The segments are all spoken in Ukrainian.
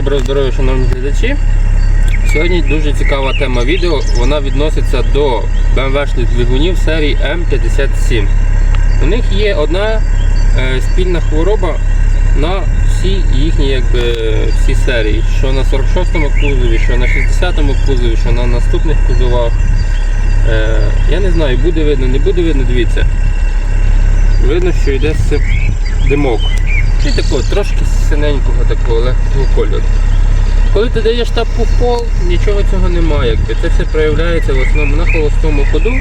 Доброго здоров'я, шановні глядачі. Сьогодні дуже цікава тема відео. Вона відноситься до BMW-шних двигунів серії М57. У них є одна е, спільна хвороба на всі їхні якби, всі серії. Що на 46-му кузові, що на 60-му кузові, що на наступних кузовах. Е, я не знаю, буде видно, не буде видно, дивіться. Видно, що йде димок. І такого трошки синенького такого легкого кольору. Коли ти даєш тапку в пол, нічого цього немає. Якби. Це все проявляється в основному на холостому ходу.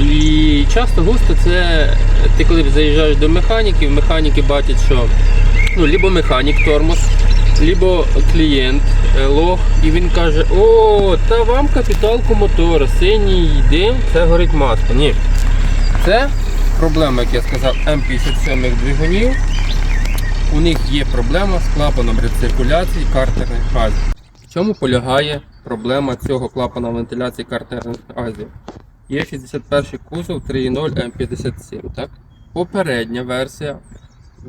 І часто густо це ти коли заїжджаєш до механіків, механіки бачать, що ну, либо механік тормоз, либо клієнт е, лох, і він каже, о, та вам капіталку мотора, синій дим, це горить масло. Ні. Це проблема, як я сказав, М57 двигунів. У них є проблема з клапаном рециркуляції картерних газів. В чому полягає проблема цього клапана вентиляції картерних газів? Є 61 кузов 3.0 М57. Так? Попередня версія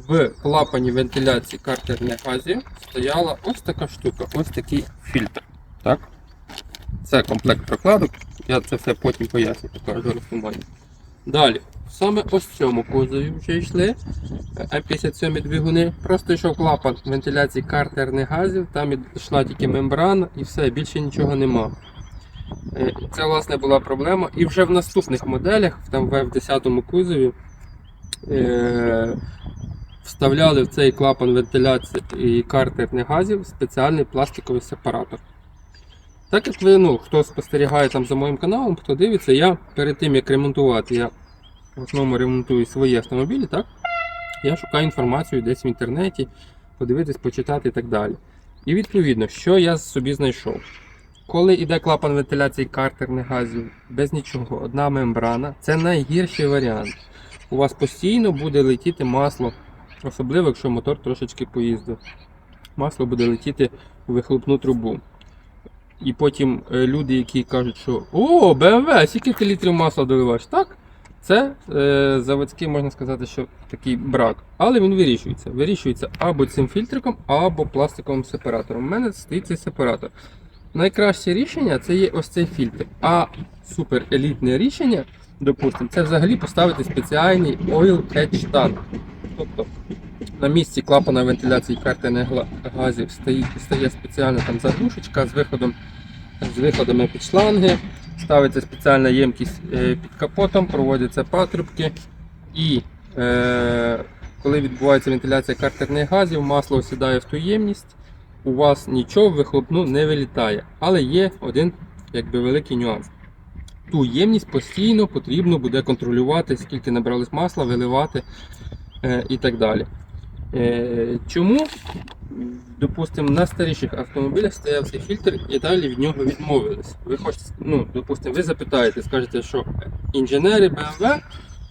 в клапані вентиляції картерних газів стояла ось така штука, ось такий фільтр. Так? Це комплект прокладок. Я це все потім поясню, покажу розсумання. Далі, саме ось цьому кузові вже йшли М57 двигуни. Просто йшов клапан вентиляції картерних газів, там йшла тільки мембрана і все, більше нічого нема. Е, Це власне була проблема. І вже в наступних моделях, там в F10 кузові, е, вставляли в цей клапан вентиляції і картерних газів спеціальний пластиковий сепаратор. Так як ви, ну, хто спостерігає там за моїм каналом, хто дивиться, я перед тим як ремонтувати, я в основному ремонтую свої автомобілі, так? Я шукаю інформацію десь в інтернеті, подивитись, почитати і так далі. І відповідно, що я собі знайшов. Коли йде клапан вентиляції картерних газів без нічого, одна мембрана, це найгірший варіант. У вас постійно буде летіти масло, особливо якщо мотор трошечки поїздив. Масло буде летіти у вихлопну трубу. І потім е, люди, які кажуть, що о, BMW, скільки ти літрів масла доливаєш, так? Це е, заводський, можна сказати, що такий брак. Але він вирішується. Вирішується або цим фільтриком, або пластиковим сепаратором. У мене стоїть цей сепаратор. Найкраще рішення це є ось цей фільтр. А супер елітне рішення, допустимо, це взагалі поставити спеціальний Oil Catch Tank. Тобто на місці клапана вентиляції картерних газів стоїть, стає спеціальна там заглушечка з виходом з виходами під шланги. Ставиться спеціальна ємкість е, під капотом, проводяться патрубки. І е, коли відбувається вентиляція картерних газів, масло осідає в ту ємність, у вас нічого в вихлопну не вилітає. Але є один якби, великий нюанс. Ту ємність постійно потрібно буде контролювати, скільки набралось масла, виливати е, і так далі. Е, чому, допустимо, на старіших автомобілях стояв цей фільтр і далі від нього відмовились. Ви хочете, ну, допустимо, ви запитаєте, скажете, що інженери BMW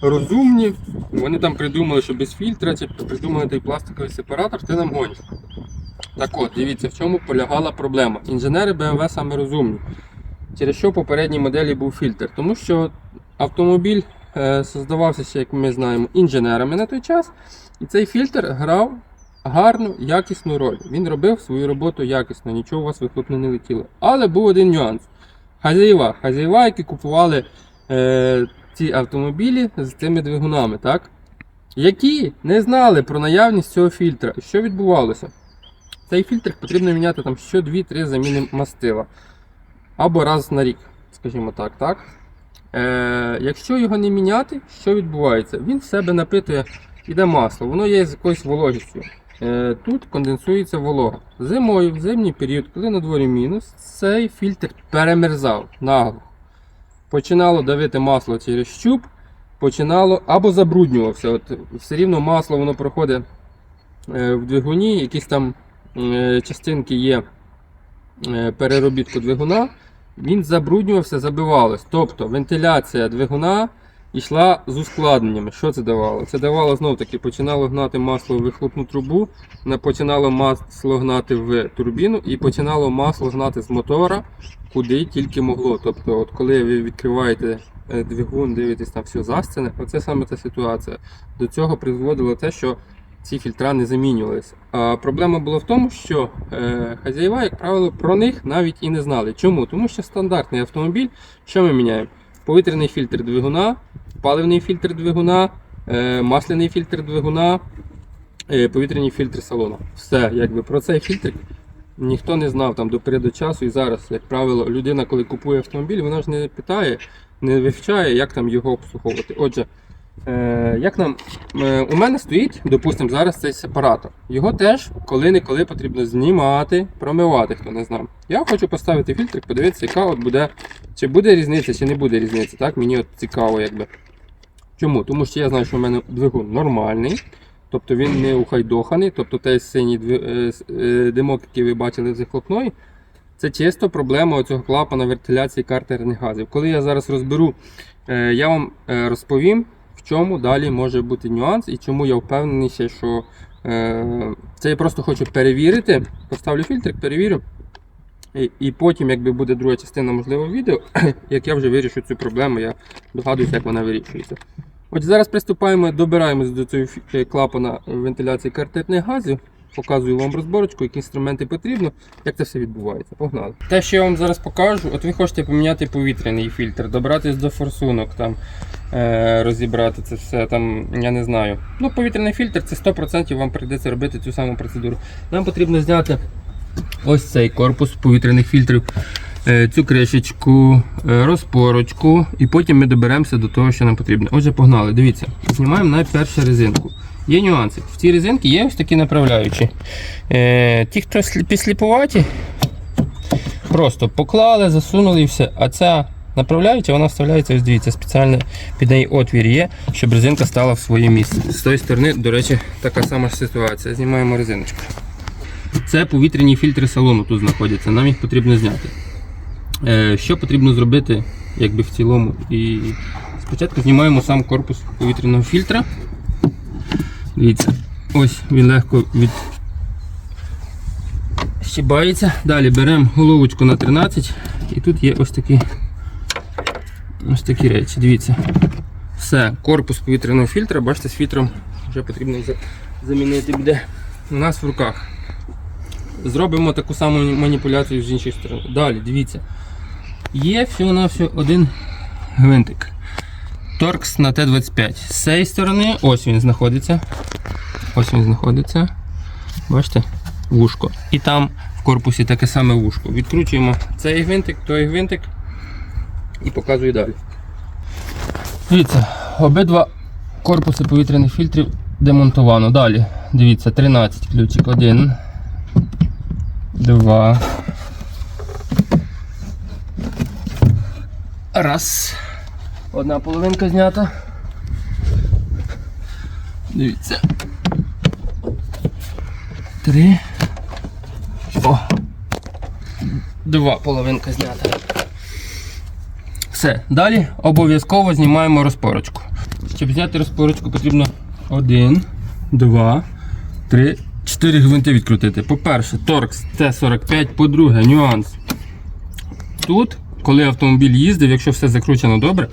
розумні, вони там придумали, що без фільтра чи придумали той пластиковий сепаратор, ти нам гониш. Так от, дивіться, в чому полягала проблема. Інженери BMW саме розумні. Через що в попередній моделі був фільтр? Тому що автомобіль е, создавався як ми знаємо, інженерами на той час. І цей фільтр грав гарну, якісну роль. Він робив свою роботу якісно, нічого у вас вихлопно не летіло. Але був один нюанс. Хазяїва, хазяїва, які купували е, ці автомобілі з цими двигунами, так? які не знали про наявність цього фільтра. Що відбувалося? Цей фільтр потрібно міняти там що 2-3 заміни мастила. Або раз на рік, скажімо так. так? Е, якщо його не міняти, що відбувається? Він в себе напитує, іде масло, воно є з якоюсь вологістю. Е, тут конденсується волога. Зимою, в зимній період, коли на дворі мінус, цей фільтр перемерзав нагло. Починало давити масло через щуп, починало або забруднювався. От, все рівно масло воно проходить е, в двигуні, якісь там е, частинки є переробітку двигуна, він забруднювався, забивалось. Тобто вентиляція двигуна йшла з ускладненнями. Що це давало? Це давало знов таки, починало гнати масло в вихлопну трубу, починало масло гнати в турбіну і починало масло гнати з мотора, куди тільки могло. Тобто, от коли ви відкриваєте е, двигун, дивитесь на все застіне, оце саме ця ситуація. До цього призводило те, що ці фільтра не замінювалися. А проблема була в тому, що е, хазяїва, як правило, про них навіть і не знали. Чому? Тому що стандартний автомобіль, що ми міняємо? Повітряний фільтр двигуна, паливний фільтр двигуна, е, масляний фільтр двигуна, е, повітряний фільтр салону. Все, якби про цей фільтр ніхто не знав там до переду часу. І зараз, як правило, людина, коли купує автомобіль, вона ж не питає, не вивчає, як там його обслуговувати. Отже, е, як нам у мене стоїть, допустимо, зараз цей сепаратор. Його теж коли-неколи потрібно знімати, промивати, хто не знав. Я хочу поставити фільтр, подивитися, яка от буде, чи буде різниця, чи не буде різниця. Так, мені от цікаво, якби. Чому? Тому що я знаю, що в мене двигун нормальний, тобто він не ухайдоханий, тобто той синій е, е, димок, який ви бачили з вихлопної, це чисто проблема цього клапана вентиляції картерних газів. Коли я зараз розберу, е, я вам розповім, в чому далі може бути нюанс і чому я впевнений, що це я просто хочу перевірити. Поставлю фільтр, перевірю. І, і потім, якби буде друга частина можливо відео, як я вже вирішу цю проблему, я догадуюся, як вона вирішується. Отже, зараз приступаємо, добираємось до цього е, клапана вентиляції картерних газів. Показую вам розборочку, які інструменти потрібно, як це все відбувається. Погнали. Те, що я вам зараз покажу, от ви хочете поміняти повітряний фільтр, добратись до форсунок, там, е, розібрати це все, там, я не знаю. Ну, повітряний фільтр це 100% вам прийдеться робити цю саму процедуру. Нам потрібно зняти ось цей корпус повітряних фільтрів, е, цю кришечку, е, розпорочку, і потім ми доберемося до того, що нам потрібно. Отже, погнали. Дивіться, знімаємо найперше резинку. Є нюанси. В цій резинці є ось такі направляючі. Е, ті, хто слі- підсліпуваті, просто поклали, засунули і все. А ця направляюча, вона вставляється, ось дивіться, спеціально під неї отвір є, щоб резинка стала в своє місце. З тої сторони, до речі, така сама ж ситуація. Знімаємо резиночку. Це повітряні фільтри салону тут знаходяться, нам їх потрібно зняти. Е, що потрібно зробити якби в цілому? І спочатку знімаємо сам корпус повітряного фільтра. Дивіться, ось він легко від... щібається. Далі беремо головочку на 13 і тут є ось такі, ось такі речі. Дивіться. Все, корпус повітряного фільтра, бачите, з фільтром вже потрібно замінити буде у нас в руках. Зробимо таку саму маніпуляцію з іншої сторони. Далі, дивіться. Є всього-навсього один гвинтик. Торкс на Т-25. З цієї сторони, ось він знаходиться. Ось він знаходиться. Бачите? Вушко. І там в корпусі таке саме вушко. Відкручуємо цей гвинтик, той гвинтик і показую далі. Дивіться, обидва корпуси повітряних фільтрів демонтовано. Далі, дивіться, 13 ключик. Один. Два. Раз. Одна половинка знята. Дивіться. Три. О. Два половинка знята. Все. Далі обов'язково знімаємо розпорочку. Щоб зняти розпорочку, потрібно один, два, три, чотири гвинти відкрутити. По-перше, торкс Т45, по-друге, нюанс. Тут, коли автомобіль їздив, якщо все закручено добре,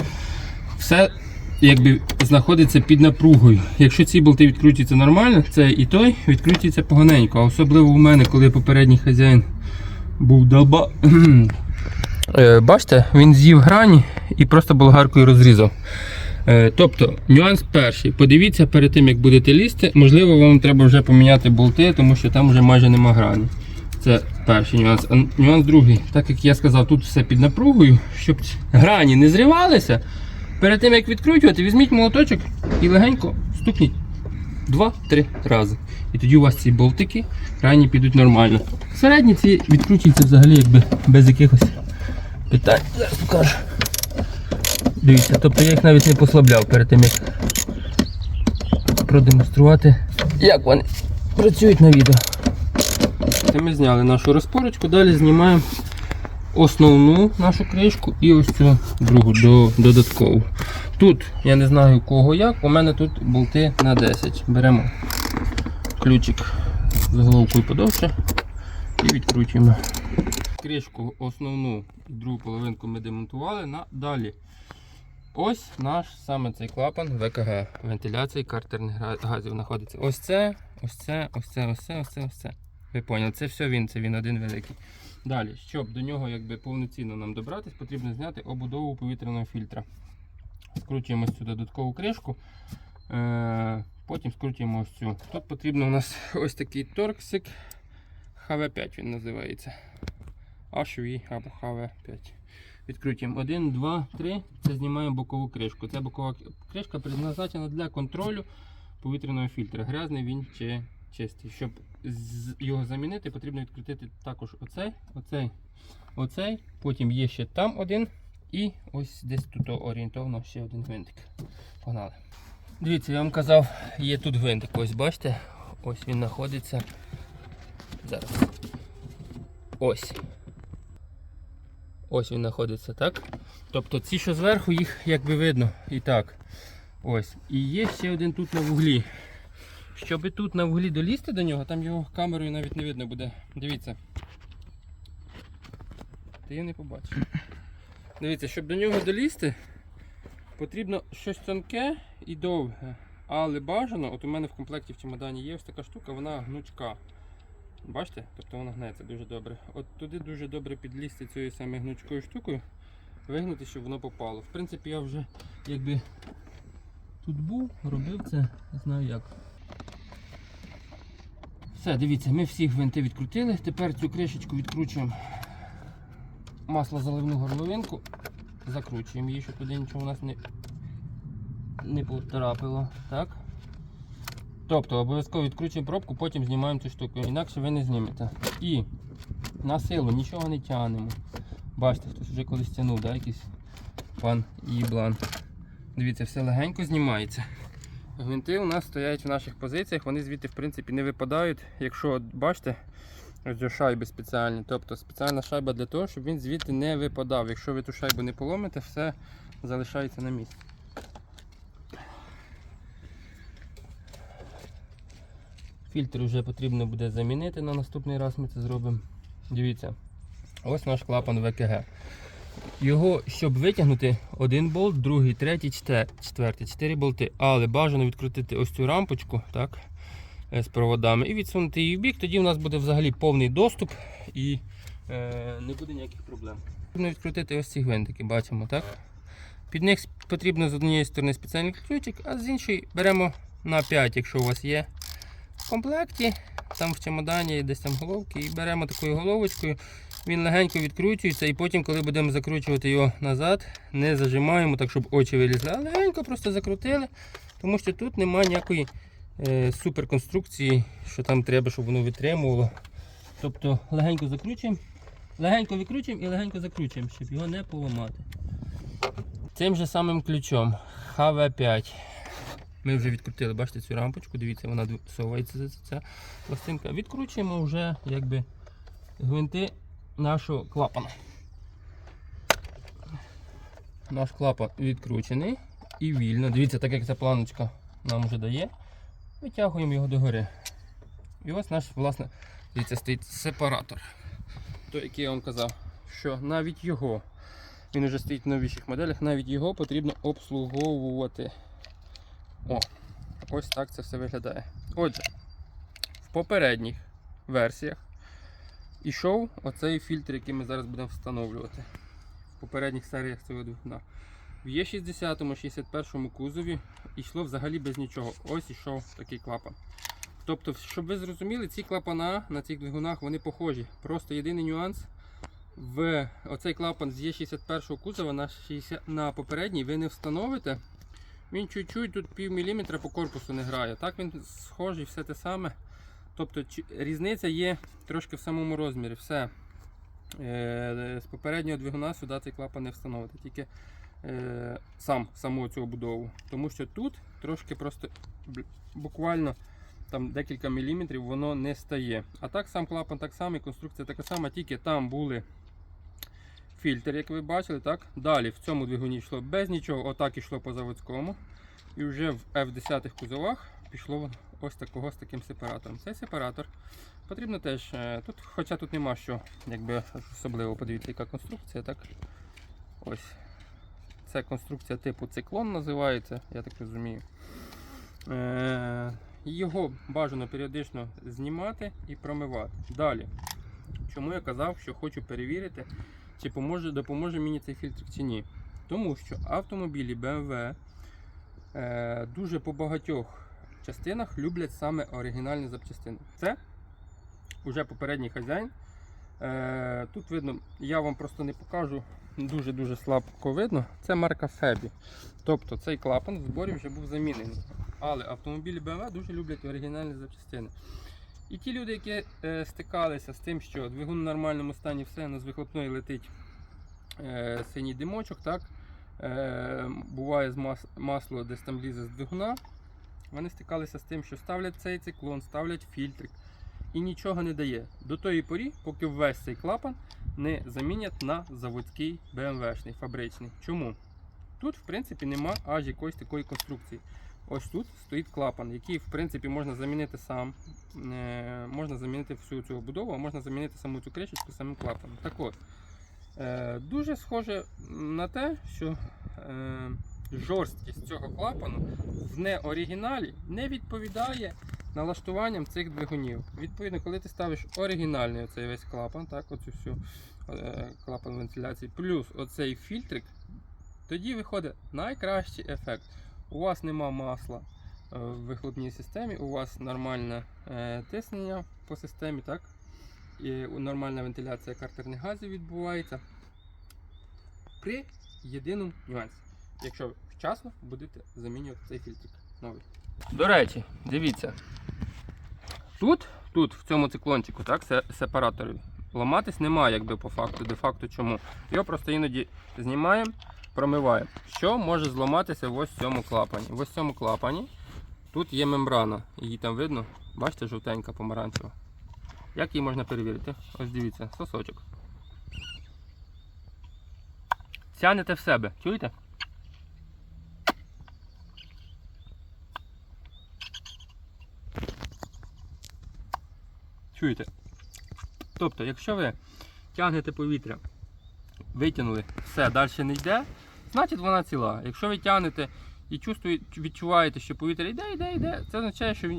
все якби знаходиться під напругою. Якщо ці болти відкручуються нормально, цей і той відкручується поганенько. А особливо у мене, коли попередній хазяїн був долба. Е, Бачите, він з'їв грані і просто болгаркою розрізав. Е, Тобто, нюанс перший. Подивіться перед тим, як будете лізти, можливо, вам треба вже поміняти болти, тому що там вже майже нема грані. Це перший нюанс. А нюанс другий, так як я сказав, тут все під напругою, щоб грані не зривалися. Перед тим як відкручувати, візьміть молоточок і легенько стукніть 2-3 рази. І тоді у вас ці болтики крайні підуть нормально. Середні ці відкручуються взагалі якби без якихось питань. Зараз покажу. Дивіться, тобто я їх навіть не послабляв перед тим як продемонструвати, як вони працюють на відео. Це ми зняли нашу розпорочку, далі знімаємо основну нашу кришку і ось цю другу додаткову. Тут я не знаю кого як, у мене тут болти на 10. Беремо ключик з головкою подовше і відкручуємо. Кришку основну другу половинку ми демонтували. На, далі Ось наш саме цей клапан ВКГ. Вентиляції картерних газів знаходиться. Ось це, ось це, ось це, ось це, ось це, ось це. Ви поняли, це все він, це він один великий. Далі, щоб до нього якби повноцінно нам добратись, потрібно зняти обудову повітряного фільтра. Скручуємо цю додаткову кришку. Е, потім скручуємо ось цю. Тут потрібно у нас ось такий торксик. ХВ5 він називається. HV або ХВ5. Відкрутимо 1, 2, 3. Це знімаємо бокову кришку. Ця бокова кришка призначена для контролю повітряного фільтра. Грязний він чи чистий. Щоб його замінити, потрібно відкрутити також оцей, оцей, оцей. Потім є ще там один. І ось десь тут орієнтовно ще один гвинтик. Погнали. Дивіться, я вам казав, є тут гвинтик. Ось бачите? Ось він знаходиться. Зараз. Ось. Ось він знаходиться, так? Тобто ці, що зверху, їх якби видно. І так. Ось. І є ще один тут на вуглі. Щоб тут на вуглі долізти до нього, там його камерою навіть не видно буде. Дивіться. Ти я не побачив. Дивіться, щоб до нього долізти, потрібно щось тонке і довге. Але бажано, от у мене в комплекті в чемодані є ось така штука, вона гнучка. Бачите? Тобто вона гнеться дуже добре. От туди дуже добре підлізти цією саме гнучкою штукою, вигнути, щоб воно попало. В принципі, я вже якби тут був, робив це, не знаю як. Все, дивіться, ми всі гвинти відкрутили. Тепер цю кришечку відкручуємо маслозаливну горловинку, закручуємо її, щоб туди нічого у нас не, не потрапило. Так? Тобто обов'язково відкручуємо пробку, потім знімаємо цю штуку, інакше ви не знімете. І на силу нічого не тягнемо. Бачите, хтось вже колись тягнув, да, якийсь пан Їблан. Дивіться, все легенько знімається. Гвинти у нас стоять в наших позиціях, вони звідти в принципі не випадають. Якщо бачите, ось шайби спеціальні. Тобто спеціальна шайба для того, щоб він звідти не випадав. Якщо ви ту шайбу не поломите, все залишається на місці. Фільтр вже потрібно буде замінити на наступний раз ми це зробимо. Дивіться, ось наш клапан ВКГ. Його, щоб витягнути, один болт, другий, третій, четвертий, чотири болти. Але бажано відкрутити ось цю рампочку так, е, з проводами і відсунути її в бік, тоді у нас буде взагалі повний доступ і е, не буде ніяких проблем. Потрібно відкрутити ось ці гвинтики, бачимо, так? Під них потрібно з однієї сторони спеціальний ключик, а з іншої беремо на 5, якщо у вас є в комплекті, там в чемодані десь там головки, і беремо такою головочкою. Він легенько відкручується і потім, коли будемо закручувати його назад, не зажимаємо так, щоб очі вилізли, а легенько просто закрутили, тому що тут немає ніякої е, суперконструкції, що там треба, щоб воно витримувало. Тобто легенько закручуємо, легенько викручуємо і легенько закручуємо, щоб його не поламати. Цим же самим ключом HV5. Ми вже відкрутили, бачите, цю рампочку, дивіться, вона совається ця пластинка. Відкручуємо вже якби гвинти нашого клапана. Наш клапан відкручений і вільно. Дивіться, так як ця планочка нам вже дає, витягуємо його догори. І ось наш, власне, дивіться, стоїть сепаратор. Той, який я вам казав, що навіть його, він вже стоїть в новіших моделях, навіть його потрібно обслуговувати. О, ось так це все виглядає. Отже, в попередніх версіях ішов оцей фільтр, який ми зараз будемо встановлювати. В попередніх серіях цього двигуна. В Є60, 61 кузові йшло взагалі без нічого. Ось ішов такий клапан. Тобто, щоб ви зрозуміли, ці клапана на цих двигунах вони похожі. Просто єдиний нюанс. В оцей клапан з Є61 кузова на, 60, на попередній ви не встановите. Він чуть-чуть тут пів міліметра по корпусу не грає. Так він схожий, все те саме. Тобто різниця є трошки в самому розмірі. Все. Е, з попереднього двигуна сюди цей клапан не встановити, тільки е, сам, саму цю будову. Тому що тут трошки просто буквально там декілька міліметрів воно не стає. А так сам клапан так само, конструкція така сама, тільки там були фільтр, як ви бачили. так? Далі в цьому двигуні йшло без нічого, отак йшло по заводському. І вже в F10 кузовах пішло ось такого з таким сепаратором. Цей сепаратор потрібно теж, е, тут, хоча тут нема що, якби особливо подивіться, яка конструкція, так? Ось. Це конструкція типу циклон називається, я так розумію. Е, його бажано періодично знімати і промивати. Далі. Чому я казав, що хочу перевірити, чи поможе, допоможе мені цей фільтр чи ні. Тому що автомобілі BMW е, дуже по багатьох частинах люблять саме оригінальні запчастини. Це вже попередній хазяїн. Е, тут видно, я вам просто не покажу, дуже-дуже слабко видно. Це марка Фебі. Тобто цей клапан в зборі вже був замінений. Але автомобілі BMW дуже люблять оригінальні запчастини. І ті люди, які е, стикалися з тим, що двигун в нормальному стані все, але з вихлопної летить е, синій димочок, так? Е, буває мас- масло десь там лізе з двигуна. Вони стикалися з тим, що ставлять цей циклон, ставлять фільтрик і нічого не дає. До тої порі, поки весь цей клапан не замінять на заводський BMW-шний, фабричний. Чому? Тут, в принципі, нема аж якоїсь такої конструкції. Ось тут стоїть клапан, який в принципі можна замінити сам. Е, можна замінити всю цю будову, а можна замінити саму цю кришечку самим клапаном. Так от, е, дуже схоже на те, що е, жорсткість цього клапану в неоригіналі не відповідає налаштуванням цих двигунів. Відповідно, коли ти ставиш оригінальний оцей весь клапан, так, оцю всю клапан вентиляції, плюс оцей фільтрик, тоді виходить найкращий ефект. У вас нема масла е, в вихлопній системі, у вас нормальне е, тиснення по системі, так? І нормальна вентиляція картерних газів відбувається. При єдиному нюансі, якщо вчасно будете замінювати цей фільтрик новий. До речі, дивіться. Тут, тут, в цьому циклончику, так, се- сепараторі, ламатись немає, якби по факту, де-факто чому. Його просто іноді знімаємо, промиваємо. Що може зламатися в ось цьому клапані? В ось цьому клапані тут є мембрана. Її там видно, бачите, жовтенька помаранчева. Як її можна перевірити? Ось дивіться, сосочок. Тянете в себе, чуєте? Чуєте? Тобто, якщо ви тягнете повітря, витягнули, все, далі не йде, значить вона ціла. Якщо ви тягнете і чувствуєте, відчуваєте, що повітря йде, йде, йде, це означає, що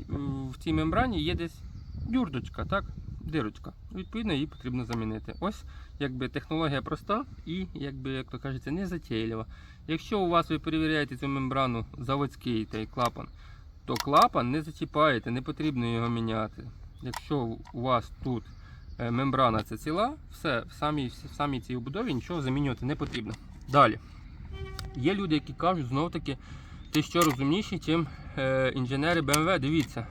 в цій мембрані є десь дюрдочка, так? Дирочка. Відповідно, її потрібно замінити. Ось якби технологія проста і, якби, як то кажеться, не затейлива. Якщо у вас ви перевіряєте цю мембрану заводський той клапан, то клапан не зачіпаєте, не потрібно його міняти. Якщо у вас тут е, мембрана це ціла, все, в самій, в самій цій обудові нічого замінювати не потрібно. Далі. Є люди, які кажуть, знов таки, ти що розумніший, ніж е, інженери BMW. Дивіться.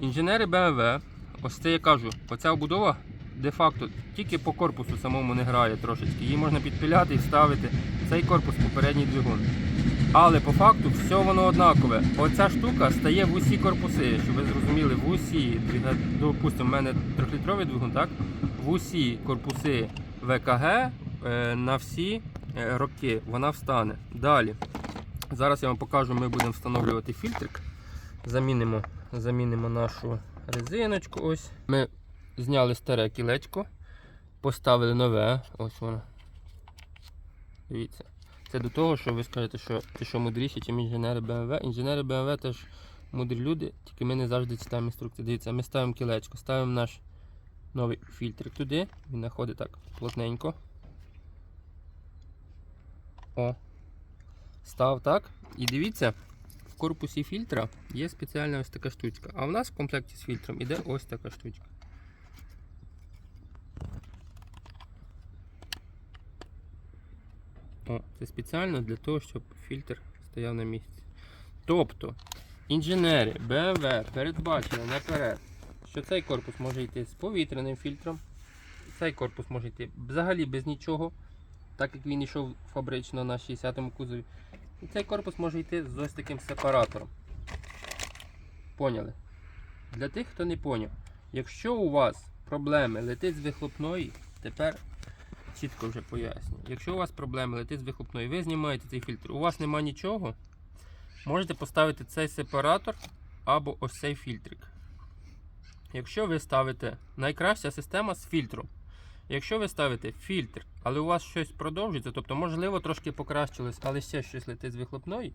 Інженери BMW, ось це я кажу, оця обудова де-факто тільки по корпусу самому не грає трошечки. Її можна підпиляти і вставити цей корпус попередній двигун. Але по факту все воно однакове. Оця штука стає в усі корпуси, щоб ви зрозуміли, в усі, допустимо, в мене трьохлітровий двигун, так? В усі корпуси ВКГ е, на всі е, роки вона встане. Далі. Зараз я вам покажу, ми будемо встановлювати фільтрик. Замінимо, замінимо нашу резиночку. Ось. Ми зняли старе кілечко, поставили нове. Ось воно. Дивіться. Це до того, що ви скажете, що ти що мудріші, ніж інженери BMW. Інженери BMW теж мудрі люди, тільки ми не завжди читаємо інструкції. Дивіться, ми ставимо кілечко, ставимо наш новий фільтрик туди. Він знаходить так плотненько. О. Став так. І дивіться, в корпусі фільтра є спеціальна ось така штучка. А в нас в комплекті з фільтром іде ось така штучка. О, це спеціально для того, щоб фільтр стояв на місці. Тобто, інженери BMW передбачили наперед, що цей корпус може йти з повітряним фільтром, цей корпус може йти взагалі без нічого, так як він йшов фабрично на 60-му кузові. І цей корпус може йти з ось таким сепаратором. Поняли? Для тих, хто не поняв, якщо у вас проблеми летить з вихлопної, тепер чітко вже пояснюю. Якщо у вас проблеми летить з вихлопної, ви знімаєте цей фільтр, у вас нема нічого, можете поставити цей сепаратор або ось цей фільтрик. Якщо ви ставите найкраща система з фільтром. Якщо ви ставите фільтр, але у вас щось продовжується, тобто, можливо, трошки покращилось, але ще щось летить з вихлопної,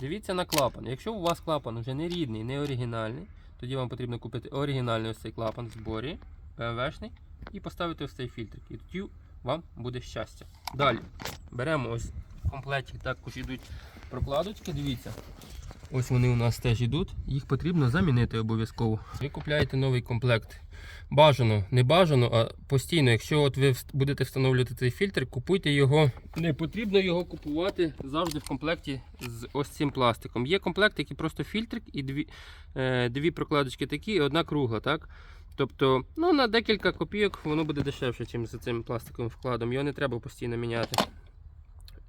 дивіться на клапан. Якщо у вас клапан вже не рідний, не оригінальний, тоді вам потрібно купити оригінальний ось цей клапан в зборі, ПМВшний, і поставити ось цей фільтр. І тоді вам буде щастя. Далі беремо ось в комплекті також йдуть прокладочки, дивіться. Ось вони у нас теж йдуть, їх потрібно замінити обов'язково. Ви купляєте новий комплект. Бажано, не бажано, а постійно. Якщо от ви будете встановлювати цей фільтр, купуйте його. Не потрібно його купувати завжди в комплекті з ось цим пластиком. Є комплект, який просто фільтрик і дві, е, дві прокладочки такі, і одна кругла, так? Тобто, ну, на декілька копійок воно буде дешевше, ніж за цим пластиковим вкладом. Його не треба постійно міняти.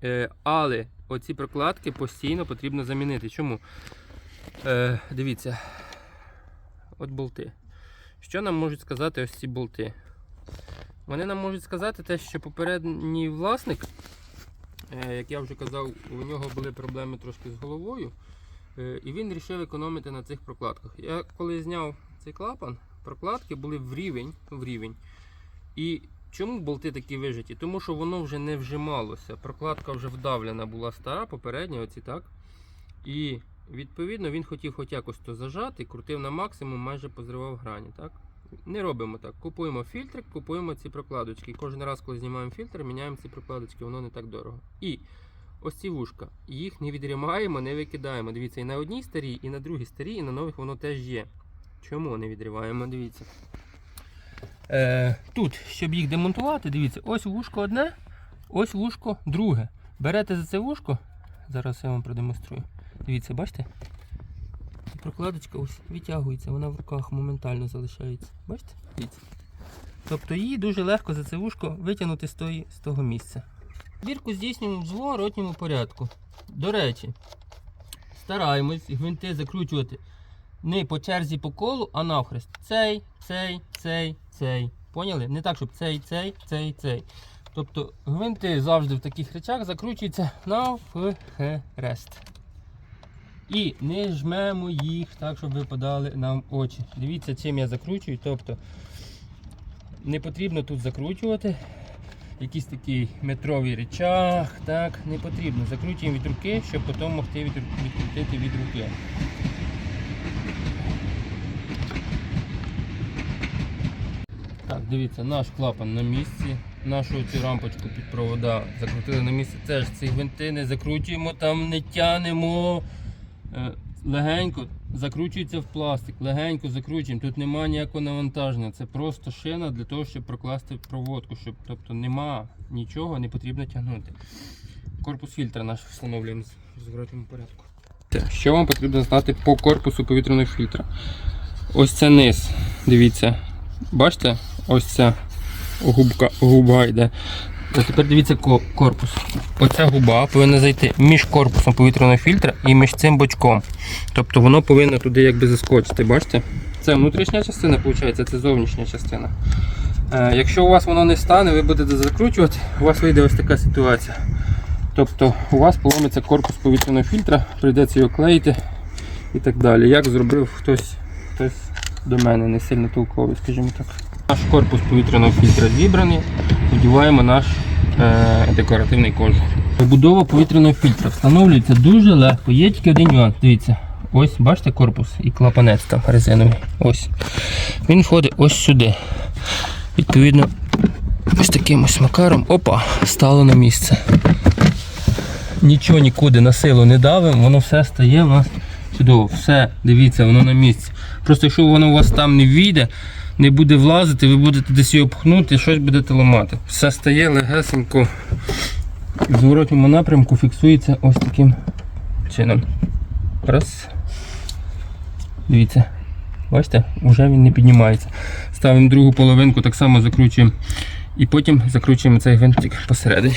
Е, але оці прокладки постійно потрібно замінити. Чому? Е, дивіться. От болти. Що нам можуть сказати ось ці болти? Вони нам можуть сказати те, що попередній власник, е, як я вже казав, у нього були проблеми трошки з головою. е, І він вирішив економити на цих прокладках. Я коли зняв цей клапан, прокладки були в рівень. В рівень. І чому болти такі вижиті? Тому що воно вже не вжималося. Прокладка вже вдавлена була стара, попередня, оці так. І відповідно він хотів хоч якось то зажати, крутив на максимум, майже позривав грані. Так? Не робимо так. Купуємо фільтр, купуємо ці прокладочки. Кожен раз, коли знімаємо фільтр, міняємо ці прокладочки, воно не так дорого. І ось ці вушка. Їх не відрімаємо, не викидаємо. Дивіться, і на одній старій, і на другій старій, і на нових воно теж є. Чому не відриваємо? Дивіться. Е, тут, щоб їх демонтувати, дивіться, ось вушко одне, ось вушко друге. Берете за це вушко, зараз я вам продемонструю. Дивіться, бачите? Прокладочка ось витягується, вона в руках моментально залишається. Бачите? Дивіться. Тобто її дуже легко за це вушко витягнути з, тої, з того місця. Бірку здійснюємо в зворотньому порядку. До речі, стараємось гвинти закручувати не по черзі по колу, а навхрест. Цей, цей, цей, цей. Поняли? Не так, щоб цей, цей, цей, цей. Тобто гвинти завжди в таких речах закручуються навхрест. І не жмемо їх так, щоб випадали нам очі. Дивіться, чим я закручую. Тобто не потрібно тут закручувати. Якийсь такий метровий речах, так, не потрібно. Закручуємо від руки, щоб потім могти відкрутити від руки. Дивіться, наш клапан на місці. Нашу цю рампочку під провода закрутили на місце. Теж ці гвинти не закручуємо, там не тянемо. Е, Легенько закручується в пластик, легенько закручуємо. Тут немає ніякого навантаження. Це просто шина для того, щоб прокласти проводку. Щоб, тобто нема нічого, не потрібно тягнути. Корпус фільтра наш встановлюємо в зворотньому порядку. Що вам потрібно знати по корпусу повітряного фільтра? Ось це низ. Дивіться. Бачите? Ось ця губка, губа йде. А тепер дивіться корпус. Оця губа повинна зайти між корпусом повітряного фільтра і між цим бочком. Тобто воно повинно туди якби заскочити. Бачите? Це внутрішня частина, виходить, це зовнішня частина. Е, якщо у вас воно не стане, ви будете закручувати, у вас вийде ось така ситуація. Тобто у вас поломиться корпус повітряного фільтра, прийдеться його клеїти і так далі. Як зробив хтось, хтось до мене не сильно толковий, скажімо так. Наш корпус повітряного фільтра зібраний, вдіваємо наш е, декоративний кожух. Побудова повітряного фільтра встановлюється дуже легко. Є тільки один нюанс. Дивіться, ось бачите корпус і клапанець там резиновий. Ось. Він входить ось сюди. Відповідно, ось таким ось макаром, опа, стало на місце. Нічого нікуди на силу не давимо, воно все стає у нас чудово. Все, дивіться, воно на місці. Просто якщо воно у вас там не війде, не буде влазити, ви будете десь його пхнути щось будете ламати. Все стає легесенько. В зворотньому напрямку фіксується ось таким чином. Раз. Дивіться. Бачите, вже він не піднімається. Ставимо другу половинку, так само закручуємо. І потім закручуємо цей гвинтик посередині.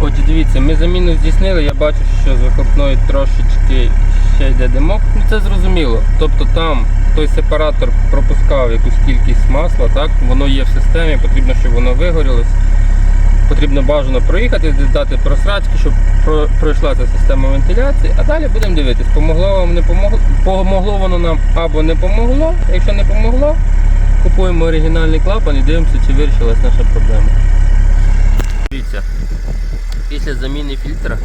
Отже, дивіться, ми заміну здійснили, я бачу, що з вихлопної трошечки ще йде димок. Ну це зрозуміло. Тобто там той сепаратор пропускав якусь кількість масла, так? воно є в системі, потрібно, щоб воно вигорілось. Потрібно бажано проїхати, дати просрачки, щоб пройшла ця система вентиляції, а далі будемо дивитись, помогло вам не помогло, помогло воно нам або не помогло. Якщо не помогло, купуємо оригінальний клапан і дивимося, чи вирішилась наша проблема. Дивіться, після заміни фільтра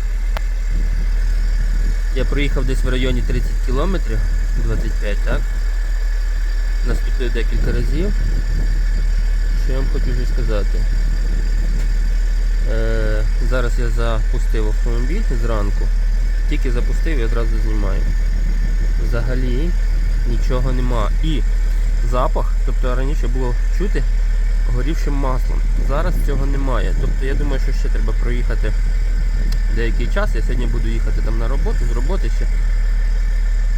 я проїхав десь в районі 30 км, 25, так? Наступив декілька разів. Що я вам хочу вже сказати? Е, зараз я запустив автомобіль зранку. Тільки запустив і одразу знімаю. Взагалі нічого нема. І запах, тобто раніше було чути горівшим маслом. Зараз цього немає. Тобто я думаю, що ще треба проїхати деякий час. Я сьогодні буду їхати там на роботу, з роботи ще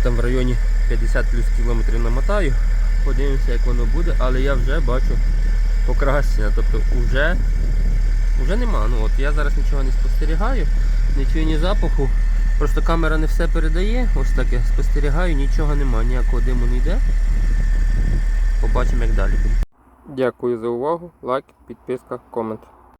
там в районі 50 плюс кілометрів намотаю. Подивимося, як воно буде, але я вже бачу покращення. Тобто вже, вже нема. Ну от я зараз нічого не спостерігаю, не чую ні запаху. Просто камера не все передає. Ось так я спостерігаю, нічого нема, ніякого диму не йде. Побачимо як далі буде. Дякую за увагу. Лайк, підписка, комент.